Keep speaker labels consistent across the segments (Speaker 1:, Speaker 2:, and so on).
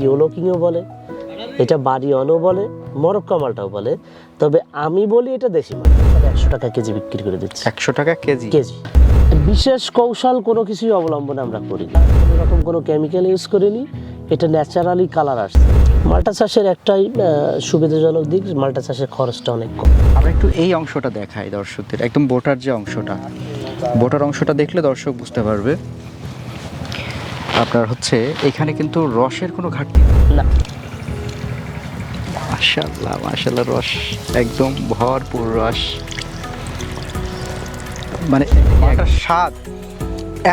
Speaker 1: Yellow কিংও বলে এটা বাড়ি অনও বলে মরক্কা মালটাও বলে। তবে আমি বলি এটা দেশি মাল। একশো টাকা কেজি বিক্রি করে দিচ্ছি।
Speaker 2: একশো টাকা কেজি?
Speaker 1: কেজি। বিশেষ কৌশল কোনো কিছুই অবলম্বন আমরা করি না। কোনো রকম কোনো কেমিক্যাল ইউজ করিনি এটা ন্যাচারালি কালার আসছে। মালটা চাষের একটাই সুবিধাজনক দিক মালটা চাষের খরচটা অনেক কম।
Speaker 2: আমরা একটু এই অংশটা দেখাই দর্শকদের একদম বোটার যে অংশটা। বোটার অংশটা দেখলে দর্শক বুঝতে পারবে। আপনার হচ্ছে এখানে কিন্তু রসের কোনো ঘাটতি
Speaker 1: না।
Speaker 2: মাশাল্লাহ মাশাল্লাহ রস একদম ভরপুর রস। মানে একটা স্বাদ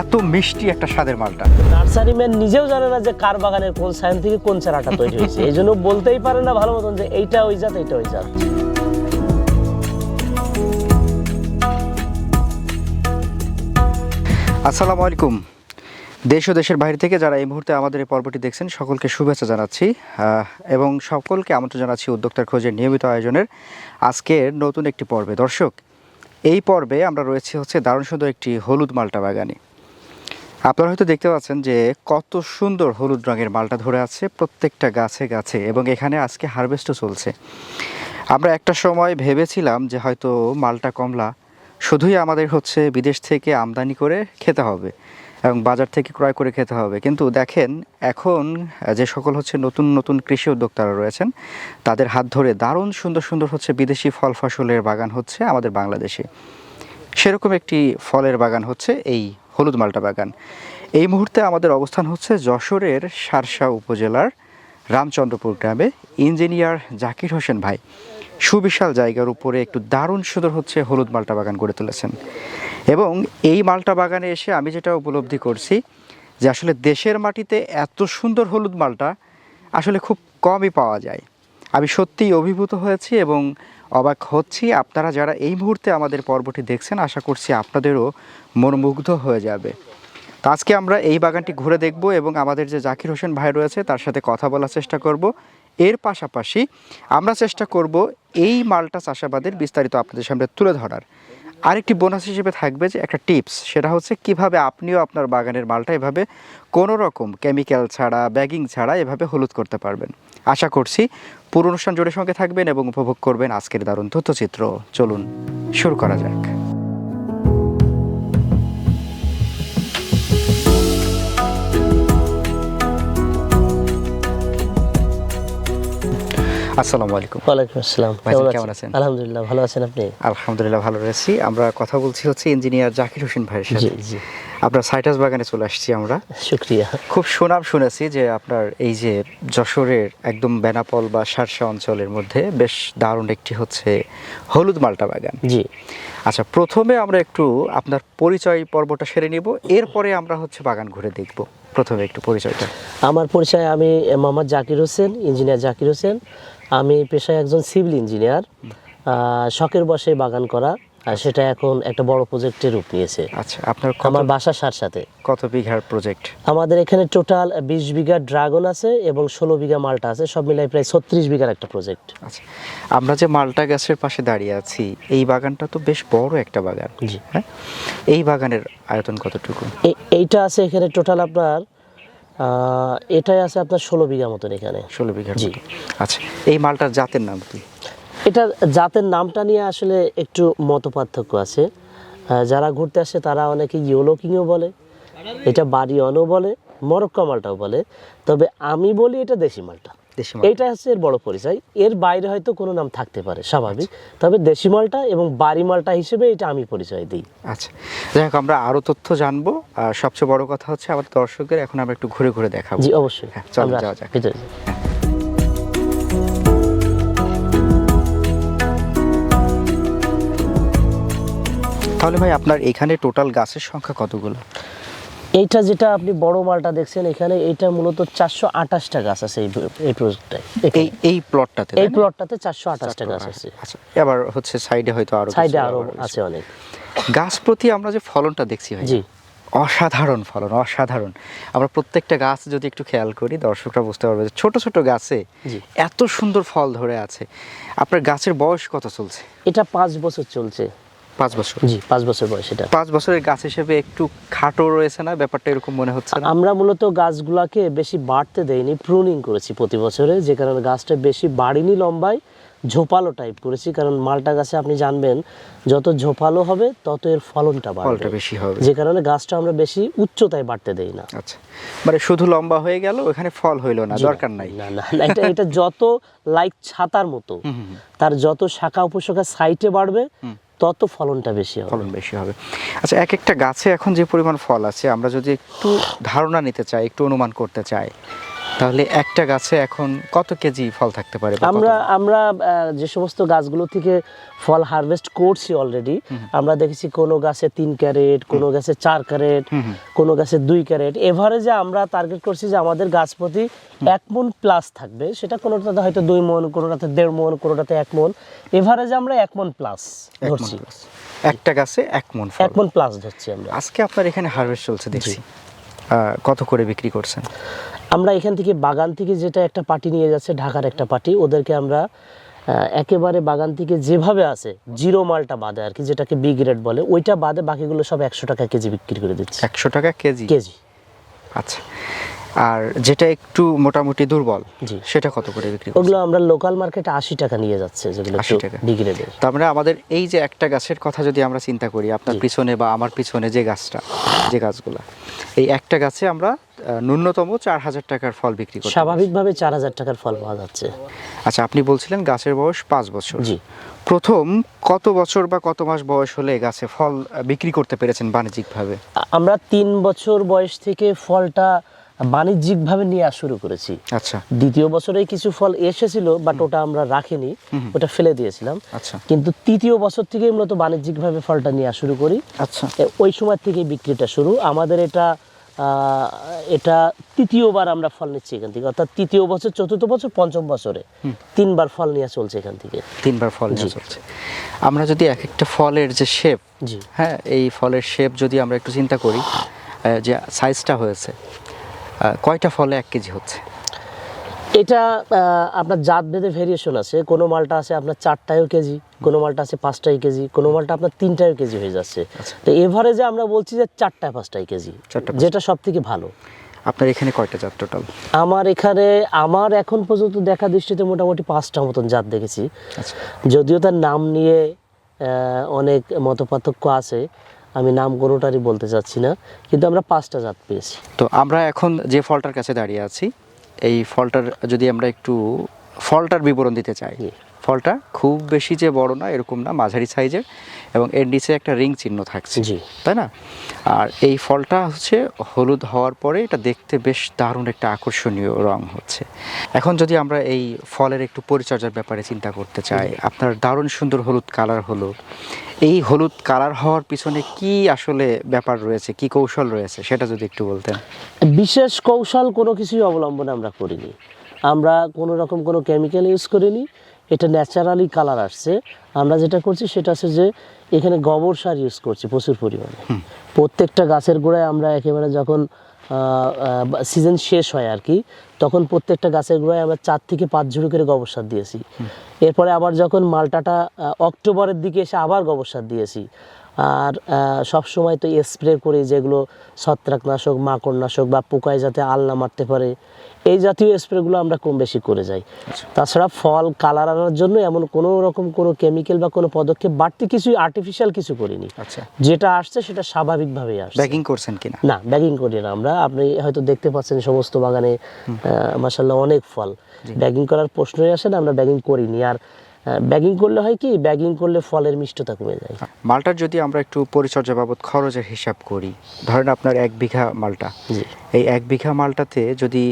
Speaker 2: এত মিষ্টি একটা স্বাদের মালটা।
Speaker 1: নার্সারি ম্যান নিজেও জানে না যে কার বাগানের কোন সাইন থেকে কোন চারাটা তৈরি হয়েছে। এই জন্য বলতেই পারে না ভালো মতন যে এইটা ওই জাত এইটা ওই জাত।
Speaker 2: আসসালামু আলাইকুম। দেশ ও দেশের বাইরে থেকে যারা এই মুহূর্তে আমাদের এই পর্বটি দেখছেন, সকলকে শুভেচ্ছা জানাচ্ছি এবং সকলকে আমন্ত্রণ জানাচ্ছি উদ্যোক্তার খোঁজের নিয়মিত আয়োজনের আজকের নতুন একটি পর্বে। দর্শক, এই পর্বে আমরা রয়েছি হচ্ছে দারুণ সুন্দর একটি হলুদ মালটা বাগানে। আপনারা হয়তো দেখতে পাচ্ছেন যে কত সুন্দর হলুদ রঙের মালটা ধরে আছে প্রত্যেকটা গাছে গাছে, এবং এখানে আজকে হারভেস্টও চলছে। আমরা একটা সময় ভেবেছিলাম যে হয়তো মালটা কমলা, শুধুই আমাদের হচ্ছে বিদেশ থেকে আমদানি করে খেতে হবে। এবং বাজার থেকে ক্রয় করে খেতে হবে। কিন্তু দেখেন, এখন যে সকল হচ্ছে নতুন নতুন কৃষি উদ্যোক্তারা রয়েছেন, তাদের হাত ধরে দারুণ সুন্দর সুন্দর হচ্ছে বিদেশি ফল ফসলের বাগান হচ্ছে আমাদের বাংলাদেশে। সেরকম একটি ফলের বাগান হচ্ছে এই হলুদ মালটা বাগান। এই মুহূর্তে আমাদের অবস্থান হচ্ছে যশোরের সারসা উপজেলার রামচন্দ্রপুর গ্রামে ইঞ্জিনিয়ার জাকির হোসেন ভাই। সুবিশাল জায়গার উপরে একটু দারুণ সুন্দর হচ্ছে হলুদ মালটা বাগান গড়ে তুলেছেন। এবং এই মালটা বাগানে এসে আমি যেটা উপলব্ধি করছি যে আসলে দেশের মাটিতে এত সুন্দর হলুদ মালটা আসলে খুব কমই পাওয়া যায়। আমি সত্যিই অভিভূত হয়েছি এবং অবাক হচ্ছি। আপনারা যারা এই মুহূর্তে আমাদের পর্বটি দেখছেন, আশা করছি আপনাদেরও মনমুগ্ধ হয়ে যাবে। তো আজকে আমরা এই বাগানটি ঘুরে দেখব এবং আমাদের যে জাকির হোসেন ভাই রয়েছে, তার সাথে কথা বলার চেষ্টা করব। এর পাশাপাশি আমরা চেষ্টা করব এই মালটা চাষাবাদের বিস্তারিত আপনাদের সামনে তুলে ধরার। আরেকটি বোনাস হিসেবে থাকবে যে একটা টিপস, সেটা হচ্ছে কীভাবে আপনিও আপনার বাগানের মালটা এভাবে কোনো রকম কেমিক্যাল ছাড়া ব্যাগিং ছাড়া এভাবে হলুদ করতে পারবেন। আশা করছি পুরো অনুষ্ঠান জোরের সঙ্গে থাকবেন এবং উপভোগ করবেন আজকের দারুণ তথ্যচিত্র। চলুন, শুরু করা যাক। আসসালামু আলাইকুম।
Speaker 1: ওয়ালাইকুম আসসালাম। কেমন আছেন?
Speaker 2: আছেন?
Speaker 1: আলহামদুলিল্লাহ ভালো আছেন আপনি?
Speaker 2: আলহামদুলিল্লাহ ভালো রয়েছি আমরা কথা বলছি হচ্ছে ইঞ্জিনিয়ার জাকির হোসেন ভাইয়ের সাথে।
Speaker 1: জি
Speaker 2: আপনার সাইটাস বাগানে চলে আসছি আমরা।
Speaker 1: শুক্রিয়া।
Speaker 2: খুব সুনাম শুনেছি যে আপনার এই যে যশোরের একদম বেনাপল বা সারসা অঞ্চলের মধ্যে বেশ দারুণ একটি হচ্ছে হলুদ মালটা বাগান।
Speaker 1: জি।
Speaker 2: আচ্ছা প্রথমে আমরা একটু আপনার পরিচয় পর্বটা সেরে নিব। এরপরে আমরা হচ্ছে বাগান ঘুরে দেখব। প্রথমে একটু পরিচয়টা।
Speaker 1: আমার পরিচয় আমি মোহাম্মদ জাকির হোসেন ইঞ্জিনিয়ার জাকির হোসেন। আমি পেশায় একজন সিভিল ইঞ্জিনিয়ার শখের বসে বাগান করা আর সেটা এখন একটা বড় প্রজেক্টের রূপ নিয়েছে।
Speaker 2: আচ্ছা আপনার
Speaker 1: আমার বাসা সার সাথে
Speaker 2: কত বিঘার প্রজেক্ট?
Speaker 1: আমাদের এখানে টোটাল বিশ বিঘা ড্রাগন আছে এবং ষোলো বিঘা মালটা আছে সব মিলাই প্রায় ছত্রিশ বিঘার একটা প্রজেক্ট।
Speaker 2: আচ্ছা আমরা যে মালটা গাছের পাশে দাঁড়িয়ে আছি এই বাগানটা তো বেশ বড় একটা বাগান।
Speaker 1: জি।
Speaker 2: হ্যাঁ? এই বাগানের আয়তন কতটুকু?
Speaker 1: এইটা আছে এখানে টোটাল আপনার এটাই আছে আপনার ষোলো বিঘা মতন এখানে।
Speaker 2: ষোলো বিঘা
Speaker 1: জি।
Speaker 2: আচ্ছা এই মালটার জাতের নাম কি?
Speaker 1: এটা জাতের নামটা নিয়ে আসলে একটু মত পার্থক্য আছে যারা ঘুরতে আসে তারা অনেকে ইয়েলো কিংও বলে এটা বাড়ি অনও বলে মরক্কা মালটাও বলে। তবে আমি বলি এটা দেশি মালটা। এইটা হচ্ছে এর বড় পরিচয়। এর বাইরে হয়তো কোনো নাম থাকতে পারে স্বাভাবিক। তবে দেশি মালটা এবং বাড়ি মালটা হিসেবে এটা আমি পরিচয় দিই।
Speaker 2: আচ্ছা। যাই হোক আমরা আরও তথ্য জানব। আর সবচেয়ে বড় কথা হচ্ছে আমাদের দর্শকদের এখন আমরা একটু ঘুরে ঘুরে দেখাবো।
Speaker 1: জি অবশ্যই।
Speaker 2: হ্যাঁ, চলো
Speaker 1: আমরা
Speaker 2: যাওয়া যাক।
Speaker 1: ভিতরে
Speaker 2: তাহলে ভাই আপনার এখানে টোটাল গাছের সংখ্যা কতগুলো?
Speaker 1: এইটা যেটা আপনি বড় মালটা দেখছেন এখানে এইটা মূলত চারশো আঠাশটা গাছ আছে এই এই প্রজেক্টটায়
Speaker 2: এই এই প্লটটাতে
Speaker 1: এই প্লটটাতে চারশো আঠাশটা গাছ আছে।
Speaker 2: আচ্ছা। এবার হচ্ছে সাইডে হয়তো আরও
Speaker 1: সাইডে
Speaker 2: আরও
Speaker 1: আছে অনেক।
Speaker 2: গাছ প্রতি আমরা যে ফলনটা দেখছি
Speaker 1: জি।
Speaker 2: অসাধারণ ফলন অসাধারণ। আমরা প্রত্যেকটা গাছ যদি একটু খেয়াল করি দর্শকরা বুঝতে পারবে যে ছোট ছোট গাছে এত সুন্দর ফল ধরে আছে। আপনার গাছের বয়স কত চলছে?
Speaker 1: এটা পাঁচ বছর চলছে।
Speaker 2: পাঁচ বছর
Speaker 1: জি পাঁচ বছর বয়স এটা।
Speaker 2: পাঁচ বছরের গাছ হিসেবে একটু খাটো রয়েছে না? ব্যাপারটা এরকম মনে হচ্ছে না?
Speaker 1: আমরা মূলত গাছগুলাকে বেশি বাড়তে দেইনি প্রুনিং করেছি প্রতি বছরে যে কারণে গাছটা বেশি বাড়িনি লম্বায় ঝোপালো টাইপ করেছি কারণ মালটা গাছে আপনি জানবেন যত ঝোপালো হবে তত এর ফলনটা
Speaker 2: ফলটা বেশি হবে।
Speaker 1: যে কারণে গাছটা আমরা বেশি উচ্চতায় বাড়তে দেই না।
Speaker 2: আচ্ছা। মানে শুধু লম্বা হয়ে গেল ওখানে ফল হইল না দরকার নাই।
Speaker 1: না না এটা এটা যত লাইক ছাতার মতো। তার যত শাখা উপশাখা সাইটে বাড়বে তত ফলনটা বেশি হবে।
Speaker 2: ফলন বেশি হবে। আচ্ছা এক একটা গাছে এখন যে পরিমাণ ফল আছে, আমরা যদি একটু ধারণা নিতে চাই, একটু অনুমান করতে চাই তাহলে একটা গাছে এখন কত কেজি ফল থাকতে পারে
Speaker 1: আমরা আমরা যে সমস্ত গাছগুলো থেকে ফল হারভেস্ট করছি অলরেডি আমরা দেখেছি কোনো গাছে তিন ক্যারেট কোনো গাছে চার ক্যারেট কোনো গাছে দুই ক্যারেট। এভারেজে আমরা টার্গেট করছি যে আমাদের গাছ প্রতি এক মন প্লাস থাকবে। সেটা কোনোটাতে হয়তো দুই মন কোনোটাতে দেড় মন কোনোটাতে এক মন। এভারেজে আমরা এক মন প্লাস ধরছি।
Speaker 2: একটা গাছে এক মন
Speaker 1: এক মন প্লাস ধরছি আমরা।
Speaker 2: আজকে আপনার এখানে হারভেস্ট চলছে দেখছি। কত করে বিক্রি করছেন?
Speaker 1: আমরা এখান থেকে বাগান থেকে যেটা একটা পার্টি নিয়ে যাচ্ছে ঢাকার একটা পার্টি ওদেরকে আমরা একেবারে বাগান থেকে যেভাবে আছে জিরো মালটা বাদে আর কি যেটাকে বি গ্রেড বলে ওইটা বাদে বাকিগুলো সব একশো টাকা কেজি বিক্রি করে দিচ্ছে।
Speaker 2: একশো টাকা কেজি?
Speaker 1: কেজি।
Speaker 2: আচ্ছা। আর যেটা একটু মোটামুটি দুর্বল। সেটা কত করে বিক্রি
Speaker 1: ওগুলো আমরা লোকাল মার্কেটে আশি টাকা নিয়ে যাচ্ছে যেগুলো
Speaker 2: 80 টাকা।
Speaker 1: বি গ্রেডের
Speaker 2: তার মানে আমাদের এই যে একটা গাছের কথা যদি আমরা চিন্তা করি আপনার পিছনে বা আমার পিছনে যে গাছটা যে গাছগুলা এই একটা গাছে আমরা ন্যূনতম চার হাজার টাকার ফল বিক্রি করি
Speaker 1: স্বাভাবিকভাবে চার হাজার টাকার ফল পাওয়া যাচ্ছে।
Speaker 2: আচ্ছা আপনি বলছিলেন গাছের বয়স পাঁচ বছর।
Speaker 1: জি।
Speaker 2: প্রথম কত বছর বা কত মাস বয়স হলে গাছে ফল বিক্রি করতে পেরেছেন বাণিজ্যিকভাবে?
Speaker 1: আমরা তিন বছর বয়স থেকে ফলটা বাণিজ্যিকভাবে নেওয়া শুরু করেছি।
Speaker 2: আচ্ছা।
Speaker 1: দ্বিতীয় বছরে কিছু ফল এসেছিল বাট ওটা আমরা রাখিনি ওটা ফেলে দিয়েছিলাম।
Speaker 2: আচ্ছা।
Speaker 1: কিন্তু তৃতীয় বছর থেকে মূলত বাণিজ্যিকভাবে ফলটা নেওয়া শুরু করি।
Speaker 2: আচ্ছা।
Speaker 1: ওই সময় থেকে বিক্রিটা শুরু। আমাদের এটা এটা তৃতীয়বার আমরা ফল নিচ্ছি এখান থেকে। অর্থাৎ তৃতীয় বছর চতুর্থ বছর পঞ্চম বছরে তিনবার ফল নিয়ে চলছে এখান থেকে।
Speaker 2: তিনবার ফল নিয়ে চলছে। আমরা যদি এক একটা ফলের যে শেপ
Speaker 1: জি।
Speaker 2: হ্যাঁ এই ফলের শেপ যদি আমরা একটু চিন্তা করি যে সাইজটা হয়েছে কয়টা ফলে এক কেজি হচ্ছে?
Speaker 1: এটা আপনার জাত ভেদে ভেরিয়েশন আছে। কোনো মালটা আছে আপনার চারটায়ও কেজি কোনো মালটা আছে পাঁচটাই কেজি কোনো মালটা আপনার তিনটায়ও কেজি হয়ে যাচ্ছে। তো এভারেজে আমরা বলছি যে চারটায় পাঁচটাই কেজি যেটা সব থেকে ভালো।
Speaker 2: আপনার এখানে কয়টা জাত টোটাল
Speaker 1: আমার এখানে আমার এখন পর্যন্ত দেখা দৃষ্টিতে মোটামুটি পাঁচটা মতন জাত দেখেছি।
Speaker 2: আচ্ছা।
Speaker 1: যদিও তার নাম নিয়ে অনেক মতপার্থক্য আছে আমি নাম কোনোটারই বলতে চাচ্ছি না কিন্তু আমরা পাঁচটা জাত পেয়েছি
Speaker 2: তো আমরা এখন যে ফলটার কাছে দাঁড়িয়ে আছি এই ফলটার যদি আমরা একটু ফলটার বিবরণ দিতে চাই। ফলটা খুব বেশি যে বড় না এরকম না মাঝারি সাইজের এবং এর নিচে একটা রিং চিহ্ন থাকছে।
Speaker 1: জি।
Speaker 2: তাই না? আর এই ফলটা হচ্ছে হলুদ হওয়ার পরে এটা দেখতে বেশ দারুণ একটা আকর্ষণীয় রং হচ্ছে। এখন যদি আমরা এই ফলের একটু পরিচর্যার ব্যাপারে চিন্তা করতে চাই আপনার দারুণ সুন্দর হলুদ কালার হলো। এই হলুদ কালার হওয়ার পিছনে কি আসলে ব্যাপার রয়েছে কি কৌশল রয়েছে সেটা যদি একটু বলতেন।
Speaker 1: বিশেষ কৌশল কোনো কিছুই অবলম্বন আমরা করিনি। আমরা কোনো রকম কোনো কেমিক্যাল ইউজ করিনি। এটা ন্যাচারালি কালার আসছে। আমরা যেটা করছি সেটা হচ্ছে যে এখানে গোবর সার ইউজ করছি প্রচুর পরিমাণে। প্রত্যেকটা গাছের গোড়ায় আমরা একেবারে যখন সিজন শেষ হয় আর কি তখন প্রত্যেকটা গাছের গোড়ায় আমরা চার থেকে পাঁচ ঝুড়ি করে গোবর সার দিয়েছি। এরপরে আবার যখন মালটাটা অক্টোবরের দিকে এসে আবার গোবর সার দিয়েছি আর সব সময় তো স্প্রে করি যেগুলো ছত্রাকনাশক মাকড়নাশক বা পোকায় যাতে আল না মারতে পারে এই জাতীয় স্প্রেগুলো আমরা কম বেশি করে যাই। তাছাড়া ফল কালার আনার জন্য এমন কোনো রকম কোনো কেমিক্যাল বা কোনো পদক্ষেপ বাড়তি কিছু আর্টিফিশিয়াল কিছু করিনি।
Speaker 2: আচ্ছা।
Speaker 1: যেটা আসছে সেটা স্বাভাবিকভাবেই আসছে।
Speaker 2: ব্যাগিং করছেন কিনা?
Speaker 1: না ব্যাগিং করি না আমরা। আপনি হয়তো দেখতে পাচ্ছেন সমস্ত বাগানে মাসাল্লাহ অনেক ফল। ব্যাগিং করার প্রশ্নই আসে না আমরা ব্যাগিং করিনি। আর ব্যাগিং করলে হয় কি? ব্যাগিং করলে ফলের মিষ্টতা কমে যায়।
Speaker 2: মালটার যদি আমরা একটু পরিচর্যা বাবদ খরচের হিসাব করি ধরেন আপনার এক বিঘা মালটা। এই এক বিঘা মালটাতে যদি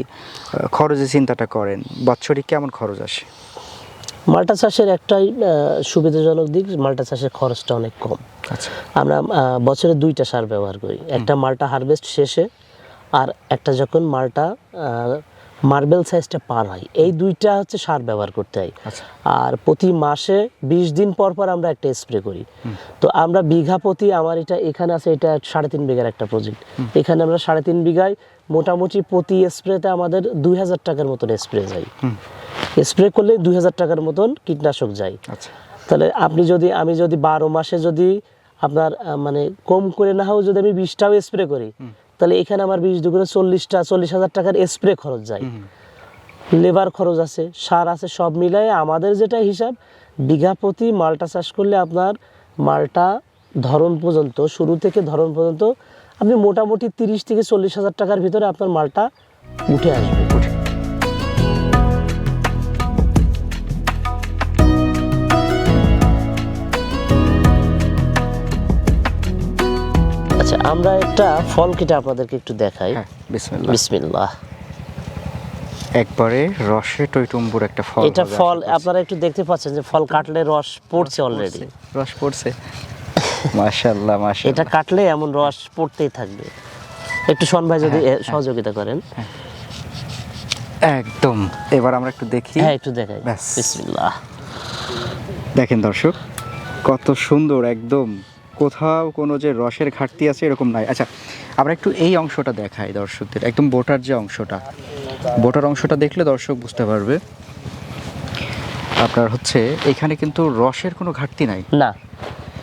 Speaker 2: খরচের চিন্তাটা করেন বৎসরিক কেমন খরচ আসে?
Speaker 1: মাল্টা চাষের একটাই সুবিধাজনক দিক মাল্টা চাষের খরচটা অনেক কম।
Speaker 2: আচ্ছা।
Speaker 1: আমরা বছরে দুইটা সার ব্যবহার করি। একটা মালটা হারভেস্ট শেষে আর একটা যখন মালটা মার্বেল সাইজটা পার হয়। এই দুইটা হচ্ছে সার ব্যবহার করতে হয়।
Speaker 2: আচ্ছা।
Speaker 1: আর প্রতি মাসে বিশ দিন পর পর আমরা একটা স্প্রে করি। তো আমরা বিঘা প্রতি আমার এটা এখানে আছে এটা সাড়ে তিন বিঘার একটা প্রজেক্ট এখানে আমরা সাড়ে তিন বিঘায় মোটামুটি প্রতি স্প্রেতে আমাদের দুই হাজার টাকার মতন স্প্রে যায়। স্প্রে করলে দুই হাজার টাকার মতন কীটনাশক যায়।
Speaker 2: আচ্ছা।
Speaker 1: তাহলে আপনি যদি আমি যদি বারো মাসে যদি আপনার মানে কম করে না হোক যদি আমি বিশটাও স্প্রে করি তাহলে এখানে আমার বিশ দুগুণে চল্লিশটা চল্লিশ হাজার টাকার স্প্রে খরচ যায়। লেবার খরচ আছে সার আছে সব মিলাই আমাদের যেটা হিসাব বিঘা প্রতি মালটা চাষ করলে আপনার মালটা ধরন পর্যন্ত শুরু থেকে ধরন পর্যন্ত আপনি মোটামুটি তিরিশ থেকে চল্লিশ হাজার টাকার ভিতরে আপনার মালটা উঠে আসবে। আচ্ছা আমরা একটা ফল কেটে আপনাদেরকে একটু দেখাই।
Speaker 2: হ্যাঁ বিসমিল্লাহ।
Speaker 1: বিসমিল্লাহ।
Speaker 2: একবারে রসে টইটুম্বুর একটা ফল
Speaker 1: এটা ফল আপনারা একটু দেখতে পাচ্ছেন যে ফল কাটলে রস পড়ছে অলরেডি
Speaker 2: রস পড়ছে। মাশাআল্লাহ
Speaker 1: এটা কাটলে এমন রস পড়তেই থাকবে। একটু শোন ভাই যদি সহযোগিতা করেন।
Speaker 2: একদম। এবার আমরা একটু দেখি।
Speaker 1: হ্যাঁ একটু দেখাই। বিসমিল্লাহ।
Speaker 2: দেখেন দর্শক কত সুন্দর একদম। কোথাও কোনো যে রসের ঘাটতি আছে এরকম নাই। আচ্ছা আমরা একটু এই অংশটা দেখাই দর্শকদের একদম বোটার যে অংশটা। বোটার অংশটা দেখলে দর্শক বুঝতে পারবে। আপনার হচ্ছে এখানে কিন্তু রসের কোনো ঘাটতি নাই।
Speaker 1: না।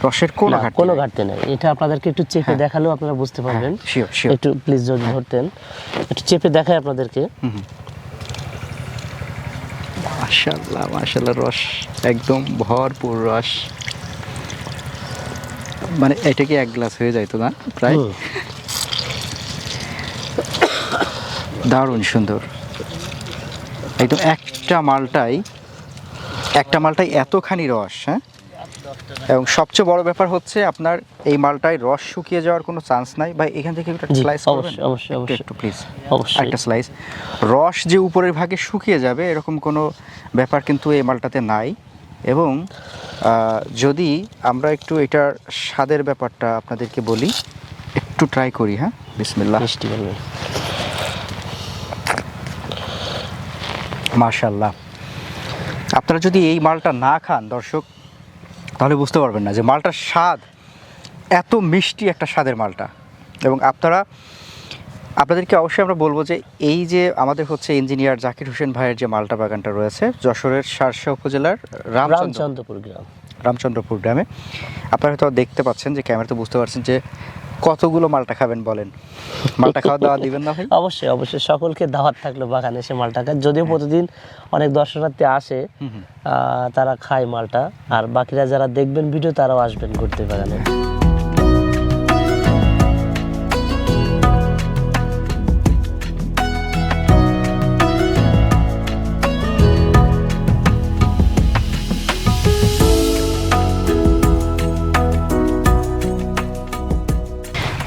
Speaker 2: রসের কোনো ঘাটতি
Speaker 1: কোনো ঘাটতি নাই। এটা আপনাদেরকে একটু চেপে দেখালেও আপনারা বুঝতে পারবেন।
Speaker 2: হ্যাঁ, sure.
Speaker 1: একটু প্লিজ যদি ধরতেন। একটু চেপে দেখাই আপনাদেরকে।
Speaker 2: মাশাল্লাহ মাশাল্লাহ রস একদম ভরপুর রস। মানে এটা কি এক গ্লাস হয়ে যায় তো না প্রায়? দারুণ সুন্দর। একদম একটা মালটাই একটা মালটাই এতখানি রস হ্যাঁ? এবং সবচেয়ে বড় ব্যাপার হচ্ছে আপনার এই মালটায় রস শুকিয়ে যাওয়ার কোনো চান্স নাই। ভাই এখান থেকে একটা স্লাইস
Speaker 1: অবশ্যই, অবশ্যই, অবশ্যই।
Speaker 2: একটু প্লিজ
Speaker 1: অবশ্যই।
Speaker 2: একটা স্লাইস রস যে উপরের ভাগে শুকিয়ে যাবে এরকম কোনো ব্যাপার কিন্তু এই মালটাতে নাই। এবং যদি আমরা একটু এটার স্বাদের ব্যাপারটা আপনাদেরকে বলি একটু ট্রাই করি হ্যাঁ? বিসমিল্লাহ।
Speaker 1: মিষ্টি
Speaker 2: মাশাল্লাহ আপনারা যদি এই মালটা না খান দর্শক তাহলে বুঝতে পারবেন না যে মালটার স্বাদ এত মিষ্টি একটা স্বাদের মালটা। এবং আপনারা আপনাদেরকে অবশ্যই আমরা বলব যে এই যে আমাদের হচ্ছে ইঞ্জিনিয়ার জাকির হোসেন ভাইয়ের যে মালটা বাগানটা রয়েছে যশোরের সারসা উপজেলার রামচন্দ্র
Speaker 1: রামচন্দ্রপুর গ্রাম।
Speaker 2: রামচন্দ্রপুর গ্রামে। আপনারা হয়তো দেখতে পাচ্ছেন যে ক্যামেরা ক্যামেরাতে বুঝতে পারছেন যে কতগুলো মালটা খাবেন বলেন। মালটা খাওয়া দাওয়া দিবেন না ভাই?
Speaker 1: অবশ্যই অবশ্যই। সকলকে দাওয়াত থাকল বাগানে এসে মালটা খায়। যদিও প্রতিদিন অনেক দর্শনার্থী আসে আহ, তারা খায় মালটা। আর বাকিরা যারা দেখবেন ভিডিও তারাও আসবেন ঘুরতে বাগানে।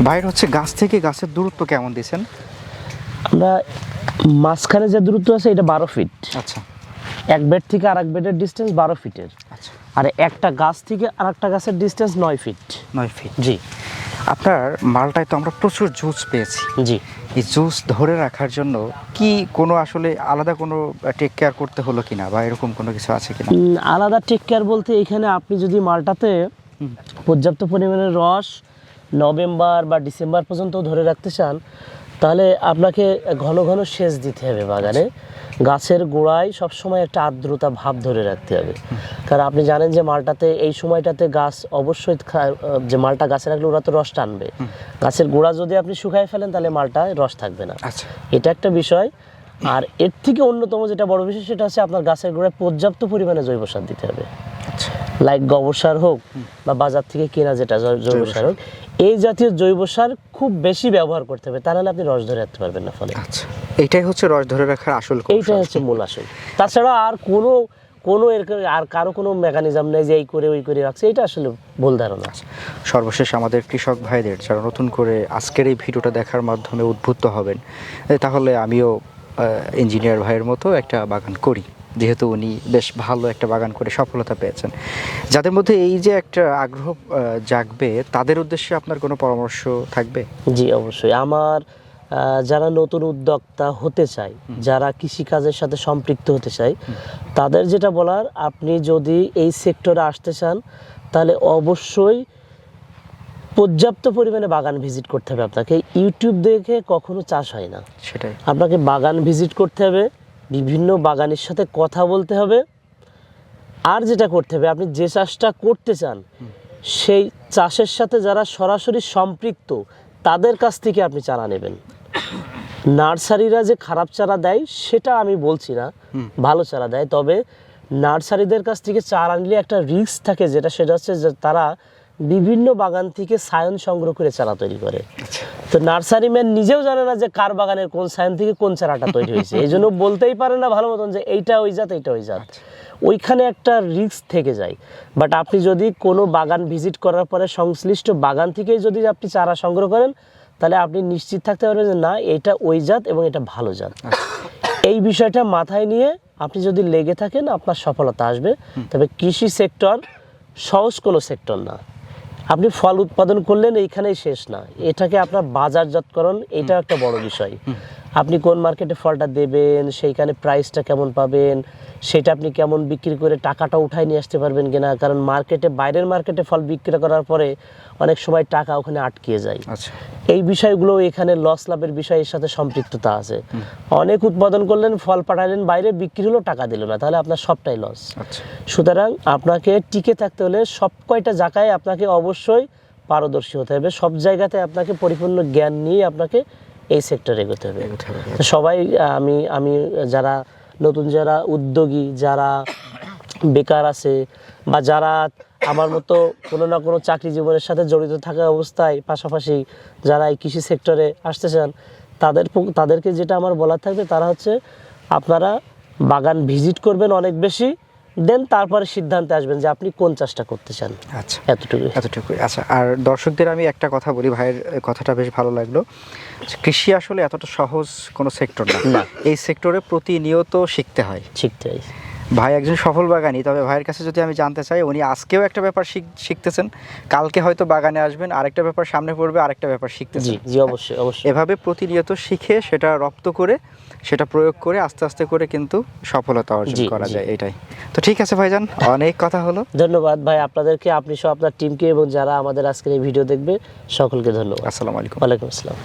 Speaker 2: ভাইয়ের হচ্ছে গাছ থেকে গাছের দূরত্ব কেমন দিয়েছেন?
Speaker 1: আমরা মাঝখানে যে দূরত্ব আছে এটা বারো ফিট
Speaker 2: আচ্ছা।
Speaker 1: এক বেড থেকে আর এক বেডের ডিস্টেন্স বারো ফিটের
Speaker 2: আচ্ছা।
Speaker 1: আর একটা গাছ থেকে আর একটা গাছের ডিস্টেন্স নয় ফিট
Speaker 2: নয় ফিট
Speaker 1: জি।
Speaker 2: আপনার মালটায় তো আমরা প্রচুর জুস পেয়েছি।
Speaker 1: জি।
Speaker 2: এই জুস ধরে রাখার জন্য কি কোনো আসলে আলাদা কোনো টেক কেয়ার করতে হলো কিনা বা এরকম কোনো কিছু আছে কিনা?
Speaker 1: আলাদা টেক কেয়ার বলতে এখানে আপনি যদি মালটাতে পর্যাপ্ত পরিমাণে রস নভেম্বর বা ডিসেম্বর পর্যন্ত ধরে রাখতে চান তাহলে আপনাকে ঘন ঘন সেচ দিতে হবে বাগানে। গাছের গোড়ায় সবসময় একটা আর্দ্রতা ভাব ধরে রাখতে হবে। কারণ আপনি জানেন যে মালটাতে এই সময়টাতে গাছ অবশ্যই যে মালটা গাছে রাখলে ওরা তো রস টানবে। গাছের গোড়া যদি আপনি শুকায় ফেলেন তাহলে মালটায় রস থাকবে না।
Speaker 2: আচ্ছা।
Speaker 1: এটা একটা বিষয়। আর এর থেকে অন্যতম যেটা বড় বিষয় সেটা হচ্ছে আপনার গাছের গোড়ায় পর্যাপ্ত পরিমাণে জৈব সার দিতে হবে। লাইক গোবর সার হোক বা বাজার থেকে কেনা যেটা জৈব সার হোক এই জাতীয় জৈব সার খুব বেশি ব্যবহার করতে হবে তা নাহলে আপনি রস ধরে রাখতে পারবেন না ফলে।
Speaker 2: আচ্ছা এইটাই হচ্ছে রস ধরে রাখার আসল
Speaker 1: এইটাই হচ্ছে মূল আসল। তাছাড়া আর কোনো কোনো এর আর কারও কোনো মেকানিজম নেই যে এই করে ওই করে রাখছে এটা আসলে ভুল ধারণা।
Speaker 2: সর্বশেষ আমাদের কৃষক ভাইদের যারা নতুন করে আজকের এই ভিডিওটা দেখার মাধ্যমে উদ্বুদ্ধ হবেন তাহলে আমিও ইঞ্জিনিয়ার ভাইয়ের মতো একটা বাগান করি। যেহেতু উনি বেশ ভালো একটা বাগান করে সফলতা পেয়েছেন। যাদের মধ্যে এই যে একটা আগ্রহ জাগবে তাদের উদ্দেশ্যে আপনার কোনো পরামর্শ থাকবে?
Speaker 1: জি অবশ্যই। আমার যারা নতুন উদ্যোক্তা হতে চায় যারা কৃষিকাজের সাথে সম্পৃক্ত হতে চায় তাদের যেটা বলার আপনি যদি এই সেক্টরে আসতে চান তাহলে অবশ্যই পর্যাপ্ত পরিমাণে বাগান ভিজিট করতে হবে আপনাকে। ইউটিউব দেখে কখনো চাষ হয় না।
Speaker 2: সেটাই।
Speaker 1: আপনাকে বাগান ভিজিট করতে হবে। বিভিন্ন বাগানের সাথে কথা বলতে হবে। আর যেটা করতে হবে আপনি যে চাষটা করতে চান সেই চাষের সাথে যারা সরাসরি সম্পৃক্ত তাদের কাছ থেকে আপনি চারা নেবেন। নার্সারিরা যে খারাপ চারা দেয় সেটা আমি বলছি না ভালো চারা দেয়। তবে নার্সারিদের কাছ থেকে চারা নিলে একটা রিস্ক থাকে যেটা সেটা হচ্ছে যে তারা বিভিন্ন বাগান থেকে সায়ন সংগ্রহ করে চারা তৈরি করে। তো নার্সারি ম্যান নিজেও জানে না যে কার বাগানের কোন সায়ন থেকে কোন চারাটা তৈরি হয়েছে। এই জন্য বলতেই পারে না ভালো মতন যে এইটা ওই জাত, এইটা ওই জাত। ওইখানে একটা রিস্ক থেকে যায়। বাট আপনি যদি কোনো বাগান ভিজিট করার পরে সংশ্লিষ্ট বাগান থেকেই যদি আপনি চারা সংগ্রহ করেন, তাহলে আপনি নিশ্চিত থাকতে পারবেন যে না, এটা ওই জাত এবং এটা ভালো জাত। এই বিষয়টা মাথায় নিয়ে আপনি যদি লেগে থাকেন, আপনার সফলতা আসবে। তবে কৃষি সেক্টর সহজ কোনো সেক্টর না। আপনি ফল উৎপাদন করলেন এইখানেই শেষ না। এটাকে আপনার বাজারজাতকরণ এটা একটা বড় বিষয়। আপনি কোন মার্কেটে ফলটা দেবেন সেইখানে প্রাইসটা কেমন পাবেন সেটা আপনি কেমন বিক্রি করে টাকাটা উঠায় নিয়ে আসতে পারবেন কিনা? কারণ মার্কেটে বাইরের মার্কেটে ফল বিক্রি করার পরে অনেক সময় টাকা ওখানে আটকে যায়।
Speaker 2: আচ্ছা।
Speaker 1: এই বিষয়গুলো এখানে লস লাভের বিষয়ের সাথে সম্পৃক্ততা আছে। অনেক উৎপাদন করলেন ফল পাঠালেন বাইরে বিক্রি হলো টাকা দিল না। তাহলে আপনার সবটাই লস
Speaker 2: আচ্ছা।
Speaker 1: সুতরাং আপনাকে টিকে থাকতে হলে সব কয়টা জায়গায় আপনাকে অবশ্যই পারদর্শী হতে হবে। সব জায়গাতে আপনাকে পরিপূর্ণ জ্ঞান নিয়ে আপনাকে এই সেক্টরে এগোতে হবে। সবাই আমি আমি যারা নতুন যারা উদ্যোগী যারা বেকার আছে বা যারা আমার মতো কোনো না কোনো চাকরি জীবনের সাথে জড়িত থাকা অবস্থায় পাশাপাশি যারা এই কৃষি সেক্টরে আসতে চান তাদের তাদেরকে যেটা আমার বলার থাকবে তারা হচ্ছে আপনারা বাগান ভিজিট করবেন অনেক বেশি। দেন তারপরে সিদ্ধান্তে আসবেন যে আপনি কোন চাষটা করতে চান।
Speaker 2: আচ্ছা।
Speaker 1: এতটুকু
Speaker 2: এতটুকুই। আচ্ছা আর দর্শকদের আমি একটা কথা বলি ভাইয়ের কথাটা বেশ ভালো লাগল। কৃষি আসলে এতটা সহজ কোনো সেক্টর না। এই সেক্টরে প্রতিনিয়ত শিখতে হয়।
Speaker 1: শিখতে হয়।
Speaker 2: ভাই একজন সফল বাগানি তবে ভাইয়ের কাছে যদি আমি জানতে চাই উনি আজকেও একটা ব্যাপার শিখতেছেন। কালকে হয়তো বাগানে আসবেন আরেকটা ব্যাপার সামনে পড়বে আরেকটা ব্যাপার শিখতেছেন।
Speaker 1: জি অবশ্যই অবশ্যই।
Speaker 2: এভাবে প্রতিনিয়ত শিখে সেটা রপ্ত করে সেটা প্রয়োগ করে আস্তে আস্তে করে কিন্তু সফলতা অর্জন করা যায় এটাই। তো ঠিক আছে ভাইজান অনেক কথা হলো।
Speaker 1: ধন্যবাদ ভাই আপনাদেরকে আপনি সহ আপনার টিমকে এবং যারা আমাদের আজকের এই ভিডিও দেখবে সকলকে ধন্যবাদ।
Speaker 2: আসসালামু আলাইকুম।
Speaker 1: ওয়ালাইকুম আসসালাম।